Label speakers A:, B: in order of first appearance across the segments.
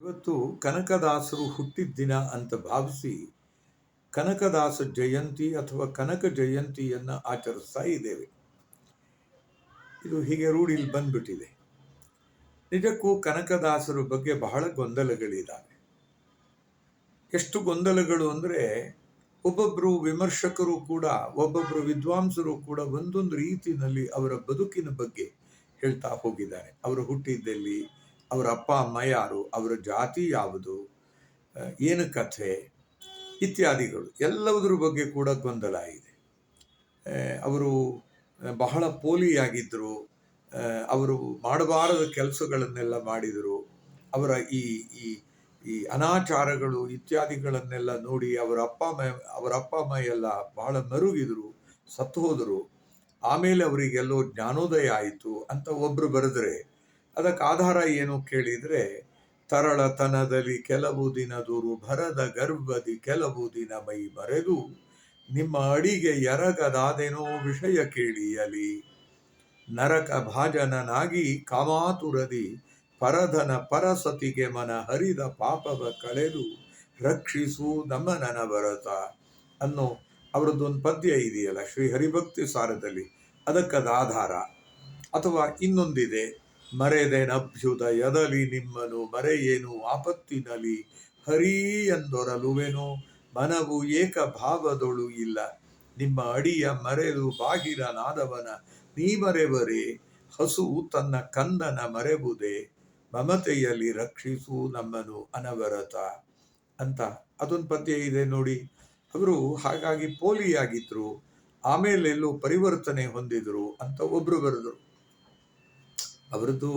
A: ಇವತ್ತು ಕನಕದಾಸರು ಹುಟ್ಟಿದ ದಿನ ಅಂತ ಭಾವಿಸಿ ಕನಕದಾಸ ಜಯಂತಿ ಅಥವಾ ಕನಕ ಜಯಂತಿಯನ್ನ ಆಚರಿಸ್ತಾ ಇದ್ದೇವೆ. ಇದು ಹೀಗೆ ರೂಢಿಲಿ ಬಂದ್ಬಿಟ್ಟಿದೆ. ನಿಜಕ್ಕೂ ಕನಕದಾಸರ ಬಗ್ಗೆ ಬಹಳ ಗೊಂದಲಗಳಿದ್ದಾವೆ. ಎಷ್ಟು ಗೊಂದಲಗಳು ಅಂದರೆ ಒಬ್ಬೊಬ್ಬರು ವಿಮರ್ಶಕರು ಕೂಡ ಒಬ್ಬೊಬ್ಬರು ವಿದ್ವಾಂಸರು ಕೂಡ ಒಂದೊಂದು ರೀತಿಯಲ್ಲಿ ಅವರ ಬದುಕಿನ ಬಗ್ಗೆ ಹೇಳ್ತಾ ಹೋಗಿದ್ದಾರೆ. ಅವರು ಹುಟ್ಟಿದ್ದಲ್ಲಿ ಅವರ ಅಪ್ಪ, ಅಮ್ಮ ಯಾರು, ಅವರ ಜಾತಿ ಯಾವುದು ಏನು ಕಥೆ ಇತ್ಯಾದಿಗಳು ಎಲ್ಲವುದ್ರ ಬಗ್ಗೆ ಕೂಡ ಗೊಂದಲ ಇದೆ. ಅವರು ಬಹಳ ಪೋಲಿಯಾಗಿದ್ದರು ಅವರು ಮಾಡಬಾರದ ಕೆಲಸಗಳನ್ನೆಲ್ಲ ಮಾಡಿದರು, ಅವರ ಈ ಈ ಈ ಅನಾಚಾರಗಳು ಇತ್ಯಾದಿಗಳನ್ನೆಲ್ಲ ನೋಡಿ ಅವರ ಅಪ್ಪ, ಅಮ್ಮ, ಅವರ ಅಪ್ಪ, ಅಮ್ಮ ಎಲ್ಲ ಬಹಳ ಮರುಗಿದ್ರು, ಸತ್ತು ಹೋದರು. ಆಮೇಲೆ ಅವರಿಗೆಲ್ಲೋ ಜ್ಞಾನೋದಯ ಆಯಿತು ಅಂತ ಒಬ್ಬರು ಬರೆದ್ರೆ ಅದಕ್ಕೆ ಆಧಾರ ಏನು ಕೇಳಿದ್ರೆ, ತರಳತನದಲ್ಲಿ ಕೆಲವು ದಿನ ದೂರು, ಭರದ ಗರ್ಭದಿ ಕೆಲವು ದಿನ ಮೈ ಮರೆದು, ನಿಮ್ಮ ಅಡಿಗೆ ಎರಗದಾದೇನೋ ವಿಷಯ ಕೇಳಿಯಲಿ. ನರಕ ಭಾಜನನಾಗಿ ಕಾಮಾತುರದಿ ಪರಧನ ಪರಸತಿಗೆ ಮನ ಹರಿದ ಪಾಪವ ಕಳೆದು ರಕ್ಷಿಸು ನಮ್ಮ ನನಭರತ ಅನ್ನೋ ಅವರದ್ದೊಂದು ಪದ್ಯ ಇದೆಯಲ್ಲ ಶ್ರೀ ಹರಿಭಕ್ತಿ ಸಾರದಲ್ಲಿ. ಅದಕ್ಕದ ಆಧಾರ ಅಥವಾ ಇನ್ನೊಂದಿದೆ. ಮರೆದೆನಭ್ಯುದಯದಲ್ಲಿ ನಿಮ್ಮನು, ಮರೆಯೇನು ಆಪತ್ತಿನಲಿ ಹರಿ ಎಂದೊರಲುವೆನೋ, ಮನವು ಏಕ ಭಾವದೊಳು ಇಲ್ಲ. ನಿಮ್ಮ ಅಡಿಯ ಮರೆದು ಬಾಗಿರ ನಾದವನ ನೀ ಮರೆವರೇ, ಹಸು ತನ್ನ ಕಂದನ ಮರೆಬುದೇ, ಮಮತೆಯಲ್ಲಿ ರಕ್ಷಿಸು ನಮ್ಮನು ಅನವರತ. ಅಂತ ಅದೊಂದು ಪದ್ಯ ಇದೆ ನೋಡಿ. ಅವರು ಹಾಗಾಗಿ ಪೋಲಿಯಾಗಿದ್ರು, ಆಮೇಲೆಲ್ಲೋ ಪರಿವರ್ತನೆ ಹೊಂದಿದ್ರು ಅಂತ ಒಬ್ರು ಬರೆದರು. ಅವರದ್ದು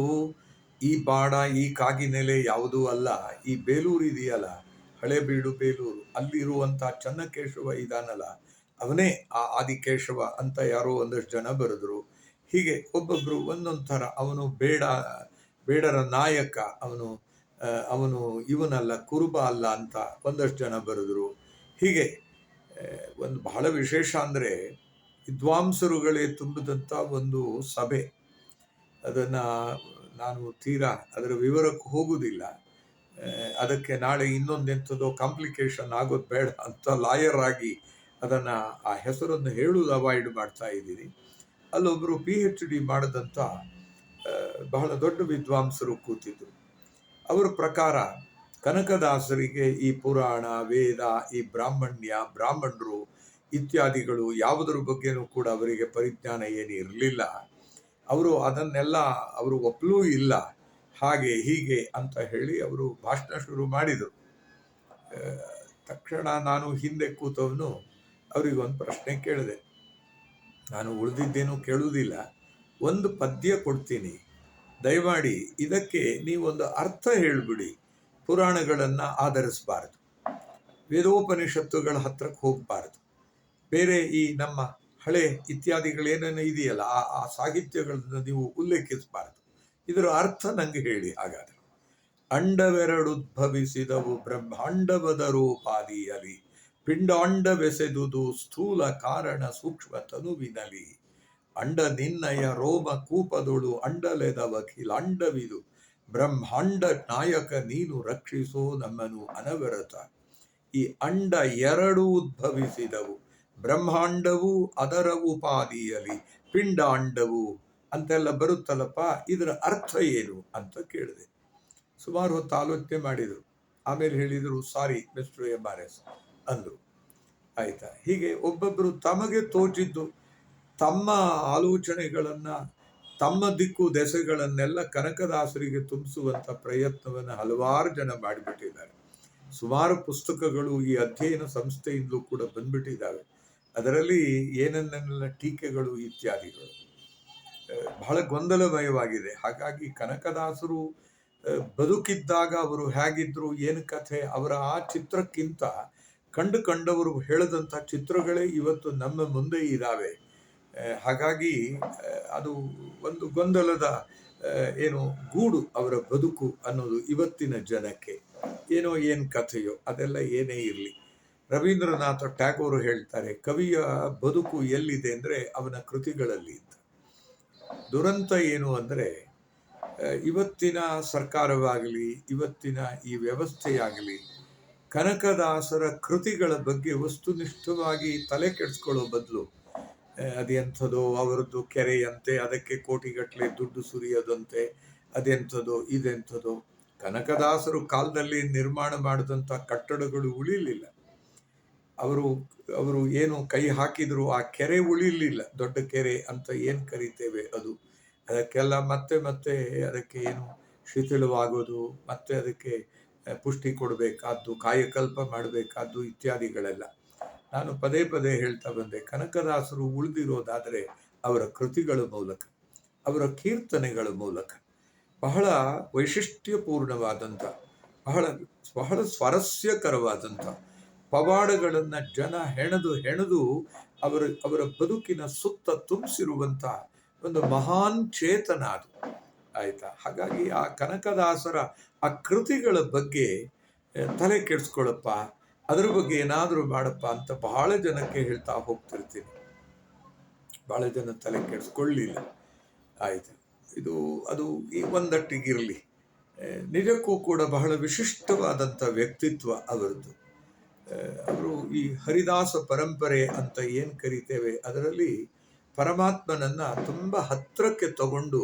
A: ಈ ಬಾಡ ಈ ಕಾಗಿನೆಲೆ ಯಾವುದೂ ಅಲ್ಲ. ಈ ಬೇಲೂರು ಇದೆಯಲ್ಲ ಹಳೇಬೀಡು ಬೇಲೂರು. ಅಲ್ಲಿರುವಂಥ ಚನ್ನಕೇಶವ ಇದಾನಲ್ಲ, ಅವನೇ ಆ ಆದಿಕೇಶವ ಅಂತ ಯಾರೋ ಒಂದಷ್ಟು ಜನ ಬರೆದ್ರು. ಹೀಗೆ ಒಬ್ಬೊಬ್ರು ಒಂದೊಂದು ಥರ ಅವನು ಬೇಡ, ಬೇಡರ ನಾಯಕ, ಅವನು ಅವನು ಇವನಲ್ಲ, ಕುರುಬ ಅಲ್ಲ ಅಂತ ಒಂದಷ್ಟು ಜನ ಬರೆದ್ರು. ಹೀಗೆ ಒಂದು ಬಹಳ ವಿಶೇಷ ಅಂದರೆ ವಿದ್ವಾಂಸರುಗಳೇ ತುಂಬಿದಂಥ ಒಂದು ಸಭೆ. ಅದನ್ನು ನಾನು ತೀರಾ ಅದರ ವಿವರಕ್ಕೆ ಹೋಗುವುದಿಲ್ಲ ಅದಕ್ಕೆ ನಾಳೆ ಇನ್ನೊಂದೆಂಥದ್ದು ಕಾಂಪ್ಲಿಕೇಶನ್ ಆಗೋದು ಬೇಡ ಅಂತ ಲಾಯರ್ ಆಗಿ ಅದನ್ನು ಆ ಹೆಸರನ್ನು ಹೇಳುವುದು ಅವಾಯ್ಡ್ ಮಾಡ್ತಾ ಇದ್ದೀನಿ. ಅಲ್ಲೊಬ್ಬರು ಪಿ ಎಚ್ ಡಿ ಮಾಡಿದಂಥ ಬಹಳ ದೊಡ್ಡ ವಿದ್ವಾಂಸರು ಕೂತಿದ್ದರು ಅವರ ಪ್ರಕಾರ ಕನಕದಾಸರಿಗೆ ಈ ಪುರಾಣ, ವೇದ, ಈ ಬ್ರಾಹ್ಮಣ್ಯ, ಬ್ರಾಹ್ಮಣರು ಇತ್ಯಾದಿಗಳು ಯಾವುದರ ಬಗ್ಗೆನೂ ಕೂಡ ಅವರಿಗೆ ಪರಿಜ್ಞಾನ ಏನು ಇರಲಿಲ್ಲ ಅವರು ಅದನ್ನೆಲ್ಲ ಅವರು ಒಪ್ಪಲೂ ಇಲ್ಲ. ಹಾಗೆ ಹೀಗೆ ಅಂತ ಹೇಳಿ ಅವರು ಭಾಷಣ ಶುರು ಮಾಡಿದರು. ತಕ್ಷಣ ನಾನು ಹಿಂದೆ ಕೂತವನು ಅವರಿಗೊಂದು ಪ್ರಶ್ನೆ ಕೇಳಿದೆ. ನಾನು ಉಳಿದಿದ್ದೇನು ಕೇಳುವುದಿಲ್ಲ. ಒಂದು ಪದ್ಯ ಕೊಡ್ತೀನಿ. ದಯಮಾಡಿ ಇದಕ್ಕೆ ನೀವೊಂದು ಅರ್ಥ ಹೇಳಿಬಿಡಿ. ಪುರಾಣಗಳನ್ನು ಆಧರಿಸಬಾರದು. ವೇದೋಪನಿಷತ್ತುಗಳ ಹತ್ರಕ್ಕೆ ಹೋಗಬಾರದು. ಬೇರೆ ಈ ನಮ್ಮ ಹಳೆ ಇತ್ಯಾದಿಗಳೇನೇನು ಇದೆಯಲ್ಲ, ಆ ಆ ಸಾಹಿತ್ಯಗಳನ್ನು ನೀವು ಉಲ್ಲೇಖಿಸಬಾರದು. ಇದರ ಅರ್ಥ ನಂಗೆ ಹೇಳಿ ಹಾಗಾದ್ರೆ. ಅಂಡವೆರಡುದ್ಭವಿಸಿದವು ಬ್ರಹ್ಮಾಂಡವದ ರೂಪಾದಿಯಲಿ, ಪಿಂಡಾಂಡವೆಸೆದುದು ಸ್ಥೂಲ ಕಾರಣ ಸೂಕ್ಷ್ಮ ತನುವಿನಲಿ. ಅಂಡ ನಿನ್ನಯ ರೋಮ ಕೂಪದೊಳು ಅಂಡಲೆದವಖಿಲಾಂಡವಿದು ಬ್ರಹ್ಮಾಂಡ ನಾಯಕ ನೀನು ರಕ್ಷಿಸೋ ನಮ್ಮನು ಅನವರತ. ಈ ಅಂಡ ಎರಡು ಉದ್ಭವಿಸಿದವು. ಬ್ರಹ್ಮಾಂಡವು ಅದರ ಉಪಾದಿಯಲಿ ಪಿಂಡಾಂಡವು ಅಂತೆಲ್ಲ ಬರುತ್ತಲ್ಲಪ್ಪ? ಇದರ ಅರ್ಥ ಏನು ಅಂತ ಕೇಳಿದೆ. ಸುಮಾರು ಹೊತ್ತು ಆಲೋಚನೆ ಮಾಡಿದರು. ಆಮೇಲೆ ಹೇಳಿದರು, sorry mister M R S ಅಂದರು. ಆಯಿತಾ? ಹೀಗೆ ಒಬ್ಬೊಬ್ಬರು ತಮಗೆ ತೋಚಿದ್ದು, ತಮ್ಮ ಆಲೋಚನೆಗಳನ್ನು, ತಮ್ಮ ದಿಕ್ಕು ದೆಸೆಗಳನ್ನೆಲ್ಲ ಕನಕದಾಸರಿಗೆ ತುಂಬಿಸುವಂಥ ಪ್ರಯತ್ನವನ್ನು ಹಲವಾರು ಜನ ಮಾಡಿಬಿಟ್ಟಿದ್ದಾರೆ. ಸುಮಾರು ಪುಸ್ತಕಗಳು ಈ ಅಧ್ಯಯನ ಸಂಸ್ಥೆಯಿಂದಲೂ ಕೂಡ ಬಂದ್ಬಿಟ್ಟಿದ್ದಾವೆ. ಅದರಲ್ಲಿ ಏನನ್ನೆಲ್ಲ ಟೀಕೆಗಳು ಇತ್ಯಾದಿಗಳು. ಬಹಳ ಗೊಂದಲಮಯವಾಗಿದೆ. ಹಾಗಾಗಿ ಕನಕದಾಸರು ಬದುಕಿದ್ದಾಗ ಅವರು ಹೇಗಿದ್ರು, ಏನು ಕಥೆ, ಅವರ ಆ ಚಿತ್ರಕ್ಕಿಂತ ಕಂಡು ಕಂಡವರು ಹೇಳದಂಥ ಚಿತ್ರಗಳೇ ಇವತ್ತು ನಮ್ಮ ಮುಂದೆ ಇದ್ದಾವೆ ಹಾಗಾಗಿ ಅದು ಒಂದು ಗೊಂದಲದ ಏನು ಗೂಡು ಅವರ ಬದುಕು ಅನ್ನೋದು ಇವತ್ತಿನ ಜನಕ್ಕೆ. ಏನೋ ಏನು ಕಥೆಯೋ ಅದೆಲ್ಲ ಏನೇ ಇರಲಿ. ರವೀಂದ್ರನಾಥ ಟ್ಯಾಗೋರ್ ಹೇಳ್ತಾರೆ, ಕವಿಯ ಬದುಕು ಎಲ್ಲಿದೆ ಅಂದರೆ ಅವನ ಕೃತಿಗಳಲ್ಲಿ ಅಂತ ದುರಂತ ಏನು ಅಂದರೆ ಇವತ್ತಿನ ಸರ್ಕಾರವಾಗಲಿ, ಇವತ್ತಿನ ಈ ವ್ಯವಸ್ಥೆಯಾಗಲಿ, ಕನಕದಾಸರ ಕೃತಿಗಳ ಬಗ್ಗೆ ವಸ್ತುನಿಷ್ಠವಾಗಿ ತಲೆ ಕೆಡಿಸ್ಕೊಳ್ಳೋ ಬದಲು. ಅದೆಂಥದೋ ಅವರದ್ದು ಕೆರೆಯಂತೆ, ಅದಕ್ಕೆ ಕೋಟಿಗಟ್ಟಲೆ ದುಡ್ಡು ಸುರಿಯೋದಂತೆ, ಅದೆಂಥದೋ ಇದೆಂಥದೋ. ಕನಕದಾಸರು ಕಾಲದಲ್ಲಿ ನಿರ್ಮಾಣ ಮಾಡಿದಂಥ ಕಟ್ಟಡಗಳು ಉಳಿಲಿಲ್ಲ. ಅವರು ಅವರು ಏನು ಕೈ ಹಾಕಿದ್ರು ಆ ಕೆರೆ ಉಳಿಲಿಲ್ಲ. ದೊಡ್ಡ ಕೆರೆ ಅಂತ ಏನು ಕರಿತೇವೆ ಅದು? ಅದಕ್ಕೆಲ್ಲ ಮತ್ತೆ ಮತ್ತೆ ಅದಕ್ಕೆ ಏನು ಶಿಥಿಲವಾಗೋದು, ಮತ್ತೆ ಅದಕ್ಕೆ ಪುಷ್ಟಿ ಕೊಡಬೇಕಾದ್ದು, ಕಾಯಕಲ್ಪ ಮಾಡಬೇಕಾದ್ದು ಇತ್ಯಾದಿಗಳೆಲ್ಲ. ನಾನು ಪದೇ ಪದೇ ಹೇಳ್ತಾ ಬಂದೆ, ಕನಕದಾಸರು ಉಳಿದಿರೋದಾದರೆ ಅವರ ಕೃತಿಗಳ ಮೂಲಕ, ಅವರ ಕೀರ್ತನೆಗಳ ಮೂಲಕ. ಬಹಳ ವೈಶಿಷ್ಟ್ಯಪೂರ್ಣವಾದಂಥ, ಬಹಳ ಬಹಳ ಸ್ವಾರಸ್ಯಕರವಾದಂಥ ಪವಾಡಗಳನ್ನು ಜನ ಹೆಣೆದು ಹೆಣೆದು ಅವರ ಅವರ ಬದುಕಿನ ಸುತ್ತ ತುಂಬಿಸಿರುವಂಥ ಒಂದು ಮಹಾನ್ ಚೇತನ ಅದು. ಆಯ್ತಾ? ಹಾಗಾಗಿ ಆ ಕನಕದಾಸರ ಆ ಕೃತಿಗಳ ಬಗ್ಗೆ ತಲೆ ಕೆಡಿಸ್ಕೊಳ್ಳಪ್ಪ ಅದ್ರ ಬಗ್ಗೆ ಏನಾದರೂ ಮಾಡಪ್ಪ ಅಂತ ಬಹಳ ಜನಕ್ಕೆ ಹೇಳ್ತಾ ಹೋಗ್ತಿರ್ತೀನಿ. ಬಹಳ ಜನ ತಲೆ ಕೆಡಿಸ್ಕೊಳ್ಳಿಲ್ಲ ಆಯ್ತು. ಇದು, ಅದು ಈ ಒಂದಟ್ಟಿಗಿರಲಿ. ನಿಜಕ್ಕೂ ಕೂಡ ಬಹಳ ವಿಶಿಷ್ಟವಾದಂಥ ವ್ಯಕ್ತಿತ್ವ ಅವರದ್ದು. ಅವರು ಈ ಹರಿದಾಸ ಪರಂಪರೆ ಅಂತ ಏನು ಕರಿತೇವೆ, ಅದರಲ್ಲಿ ಪರಮಾತ್ಮನನ್ನ ತುಂಬ ಹತ್ತಿರಕ್ಕೆ ತಗೊಂಡು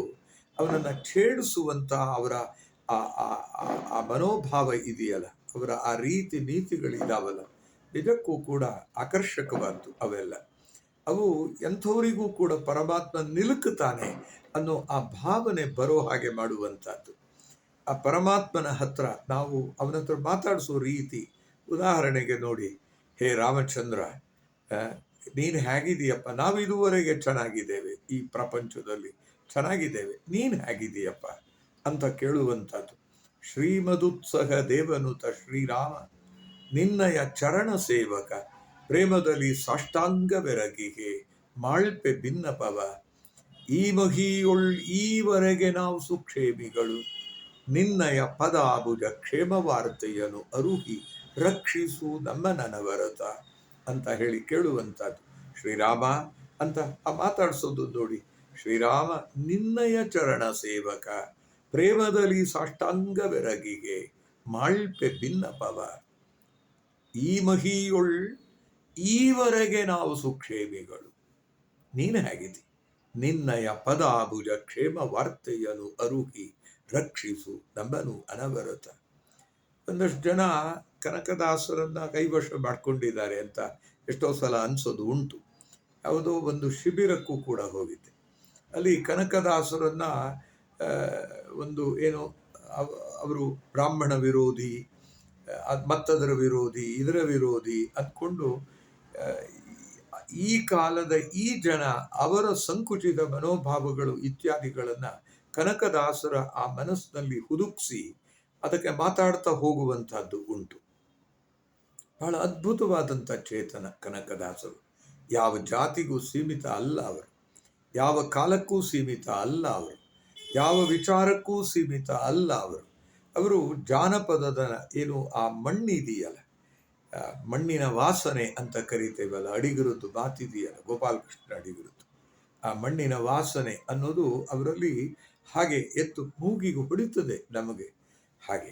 A: ಅವನನ್ನು ಛೇಡಿಸುವಂಥ ಅವರ ಆ ಮನೋಭಾವ ಇದೆಯಲ್ಲ, ಅವರ ಆ ರೀತಿ ನೀತಿಗಳಿದಾವಲ್ಲ, ನಿಜಕ್ಕೂ ಕೂಡ ಆಕರ್ಷಕವಾದ್ದು ಅವೆಲ್ಲ. ಅವು ಎಂಥವರಿಗೂ ಕೂಡ ಪರಮಾತ್ಮ ನಿಲುಕುತ್ತಾನೆ ಅನ್ನೋ ಆ ಭಾವನೆ ಬರೋ ಹಾಗೆ ಮಾಡುವಂಥದ್ದು. ಆ ಪರಮಾತ್ಮನ ಹತ್ರ ನಾವು ಅವನ ಹತ್ರ ಮಾತಾಡಿಸೋ ರೀತಿ ಉದಾಹರಣೆಗೆ ನೋಡಿ, ಹೇ ರಾಮಚಂದ್ರ ನೀನು ಹೇಗಿದೆಯಪ್ಪ ನಾವು ಇದುವರೆಗೆ ಚೆನ್ನಾಗಿದ್ದೇವೆ, ಈ ಪ್ರಪಂಚದಲ್ಲಿ ಚೆನ್ನಾಗಿದ್ದೇವೆ, ನೀನು ಹೇಗಿದೆಯಪ್ಪ ಅಂತ ಕೇಳುವಂಥದ್ದು. ಶ್ರೀಮದುತ್ಸಹ ದೇವನುತ ಶ್ರೀರಾಮ, ನಿನ್ನಯ ಚರಣ ಸೇವಕ, ಪ್ರೇಮದಲ್ಲಿ ಸಾಷ್ಟಾಂಗ ಬೆರಗಿಗೆ ಮಾಳ್ಪೆ ಭಿನ್ನಪವ ಈ ಮಹಿಯೊಳ್ ಈವರೆಗೆ ನಾವು ಸುಕ್ಷೇಮಿಗಳು, ನಿನ್ನಯ ಪದಾಭುಜ ಕ್ಷೇಮ ವಾರ್ತೆಯನು ಅರುಹಿ. ರಕ್ಷಿಸು ನಮ್ಮ ನನವರತ ಅಂತ ಹೇಳಿ ಕೇಳುವಂಥದ್ದು. ಶ್ರೀರಾಮ, ಅಂತ ಆ ಮಾತಾಡಿಸೋದು ನೋಡಿ. ಶ್ರೀರಾಮ, ನಿನ್ನಯ ಚರಣ ಸೇವಕ, ಪ್ರೇಮದಲ್ಲಿ ಸಾಷ್ಟಾಂಗ ಬೆರಗಿಗೆ ಮಾಳ್ಪೆ ಭಿನ್ನಪವ ಈ ಮಹಿಯೊಳ್, ಈವರೆಗೆ ನಾವು ಸುಕ್ಷೇಮಿಗಳು. ನೀನು ಹೇಗಿದಿ ನಿನ್ನಯ ಪದಾಭುಜ ಕ್ಷೇಮ ವಾರ್ತೆಯನ್ನು ಅರುಹಿ ರಕ್ಷಿಸು ನಮ್ಮನು ಅನವರತ. ಒಂದಷ್ಟು ಜನ ಕನಕದಾಸರನ್ನ ಕೈವಶ ಮಾಡ್ಕೊಂಡಿದ್ದಾರೆ ಅಂತ ಎಷ್ಟೋ ಸಲ ಅನ್ಸೋದು ಉಂಟು. ಯಾವುದೋ ಒಂದು ಶಿಬಿರಕ್ಕೂ ಕೂಡ ಹೋಗಿದ್ದೆ. ಅಲ್ಲಿ ಕನಕದಾಸರನ್ನ ಒಂದು ಏನು ಅವರು ಬ್ರಾಹ್ಮಣ ವಿರೋಧಿ ಮತ್ತದರ ವಿರೋಧಿ, ಇದರ ವಿರೋಧಿ ಅಂದ್ಕೊಂಡು ಈ ಕಾಲದ ಈ ಜನ ಅವರ ಸಂಕುಚಿತ ಮನೋಭಾವಗಳು ಇತ್ಯಾದಿಗಳನ್ನು ಕನಕದಾಸರ ಆ ಮನಸ್ಸಿನಲ್ಲಿ ಹುದುಕ್ಸಿ ಅದಕ್ಕೆ ಮಾತಾಡ್ತಾ ಹೋಗುವಂಥದ್ದು ಉಂಟು. ಬಹಳ ಅದ್ಭುತವಾದಂಥ ಚೇತನ ಕನಕದಾಸರು. ಯಾವ ಜಾತಿಗೂ ಸೀಮಿತ ಅಲ್ಲ ಅವರು. ಯಾವ ಕಾಲಕ್ಕೂ ಸೀಮಿತ ಅಲ್ಲ ಅವರು. ಯಾವ ವಿಚಾರಕ್ಕೂ ಸೀಮಿತ ಅಲ್ಲ ಅವರು. ಅವರು ಜಾನಪದದ ಏನು ಆ ಮಣ್ಣಿದೆಯಲ್ಲ ಮಣ್ಣಿನ ವಾಸನೆ ಅಂತ ಕರಿತೇವಲ್ಲ ಅಡಿಗಿರುದು ಮಾತಿದೆಯಲ್ಲ ಗೋಪಾಲಕೃಷ್ಣ ಅಡಿಗರದ್ದು. ಆ ಮಣ್ಣಿನ ವಾಸನೆ ಅನ್ನೋದು ಅವರಲ್ಲಿ ಹಾಗೆ ಎತ್ತು ಮೂಗಿಗೆ ಹೊಡಿತದೆ ನಮಗೆ. ಹಾಗೆ